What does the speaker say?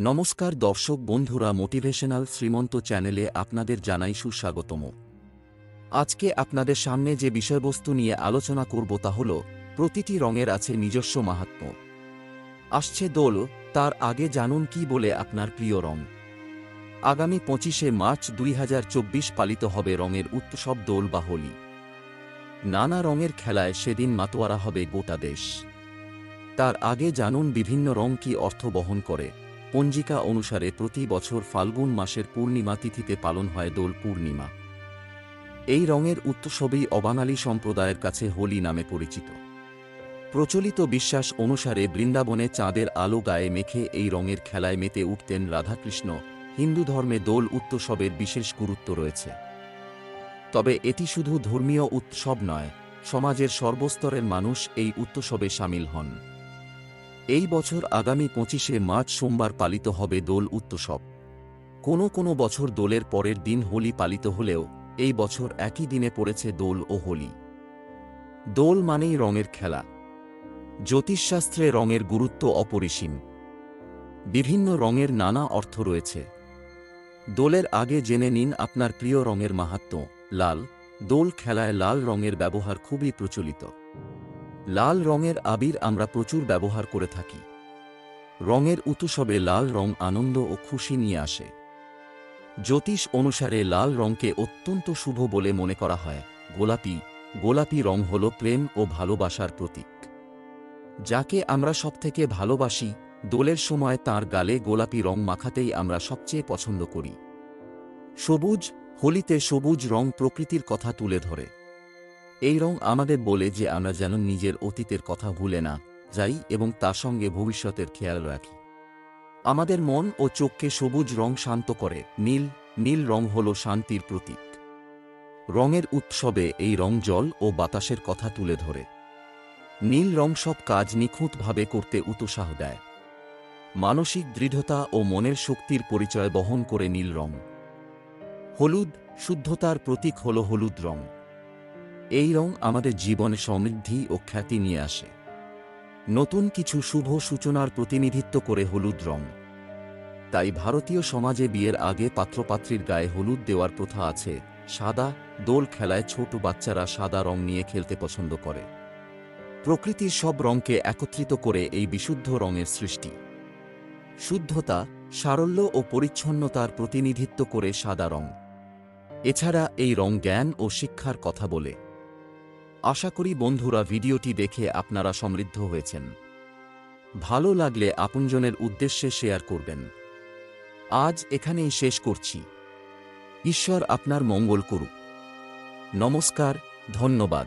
নমস্কার দর্শক বন্ধুরা মোটিভেশনাল শ্রীমন্ত চ্যানেলে আপনাদের জানাই সুস্বাগতম। আজকে আপনাদের সামনে যে বিষয়বস্তু নিয়ে আলোচনা করব তা হল, প্রতিটি রঙের আছে নিজস্ব মাহাত্ম্য আসছে দোল, তার আগে জানুন কি বলে আপনার প্রিয় রং। আগামী পঁচিশে মার্চ দুই হাজার চব্বিশ পালিত হবে রঙের উৎসব দোল বা হোলি। নানা রঙের খেলায় সেদিন মাতোয়ারা হবে গোটা দেশ। তার আগে জানুন বিভিন্ন রং কি অর্থ বহন করে। পঞ্জিকা অনুসারে প্রতি বছর ফাল্গুন মাসের পূর্ণিমা তিথিতে পালন হয় দোল পূর্ণিমা। এই রঙের উৎসবই অবাঙালি সম্প্রদায়ের কাছে হোলি নামে পরিচিত। প্রচলিত বিশ্বাস অনুসারে বৃন্দাবনে চাঁদের আলো গায়ে মেখে এই রঙের খেলায় মেতে উঠতেন রাধাকৃষ্ণ, হিন্দু ধর্মে দোল উৎসবের বিশেষ গুরুত্ব রয়েছে। তবে এটি শুধু ধর্মীয় উৎসব নয়, সমাজের সর্বস্তরের মানুষ এই উৎসবে সামিল হন। এই বছর আগামী পঁচিশে মার্চ সোমবার পালিত হবে দোল উৎসব কোনো কোনো বছর দোলের পরের দিন হোলি পালিত হলেও এই বছর একই দিনে পড়েছে দোল ও হোলি। দোল মানেই রঙের খেলা। জ্যোতিষশাস্ত্রে রঙের গুরুত্ব অপরিসীম। বিভিন্ন রঙের নানা অর্থ রয়েছে। দোলের আগে জেনে নিন আপনার প্রিয় রঙের মাহাত্ম্য। লাল। দোল খেলায় লাল রঙের ব্যবহার খুবই প্রচলিত। লাল রঙের আবির আমরা প্রচুর ব্যবহার করে থাকি। রঙের উৎসবে লাল রং আনন্দ ও খুশি নিয়ে আসে। জ্যোতিষ অনুসারে লাল রঙকে অত্যন্ত শুভ বলে মনে করা হয়। গোলাপি গোলাপি রং হল প্রেম ও ভালোবাসার প্রতীক। যাকে আমরা সবথেকে ভালোবাসি, দোলের সময় তার গালে গোলাপি রং মাখাতেই আমরা সবচেয়ে পছন্দ করি। সবুজ, হোলিতে সবুজ রং প্রকৃতির কথা তুলে ধরে। এই রং আমাদের বলে যে আমরা যেন নিজের অতীতের কথা ভুলে না যাই এবং তার সঙ্গে ভবিষ্যতের খেয়াল রাখি। আমাদের মন ও চোখকে সবুজ রং শান্ত করে, নীল নীল রং হল শান্তির প্রতীক। রঙের উৎসবে এই রং জল ও বাতাসের কথা তুলে ধরে। নীল রং সব কাজ নিখুঁতভাবে করতে উৎসাহ দেয়। মানসিক দৃঢ়তা ও মনের শক্তির পরিচয় বহন করে নীল রং। হলুদ, শুদ্ধতার প্রতীক হল হলুদ রং। এই রং আমাদের জীবনে সমৃদ্ধি ও খ্যাতি নিয়ে আসে। নতুন কিছু শুভ সূচনার প্রতিনিধিত্ব করে হলুদ রং। তাই ভারতীয় সমাজে বিয়ের আগে পাত্রপাত্রীর গায়ে হলুদ দেওয়ার প্রথা আছে। সাদা, দোল খেলায় ছোট বাচ্চারা সাদা রং নিয়ে খেলতে পছন্দ করে। প্রকৃতির সব রঙকে একত্রিত করে এই বিশুদ্ধ রঙের সৃষ্টি। শুদ্ধতা, সারল্য ও পরিচ্ছন্নতার প্রতিনিধিত্ব করে সাদা রং। এছাড়া এই রং জ্ঞান ও শিক্ষার কথা বলে। আশা করি বন্ধুরা ভিডিওটি দেখে আপনারা সমৃদ্ধ হয়েছেন। ভালো লাগলে আপনজনের উদ্দেশ্যে শেয়ার করবেন। আজ এখানেই শেষ করছি। ঈশ্বর আপনার মঙ্গল করুক। নমস্কার, ধন্যবাদ।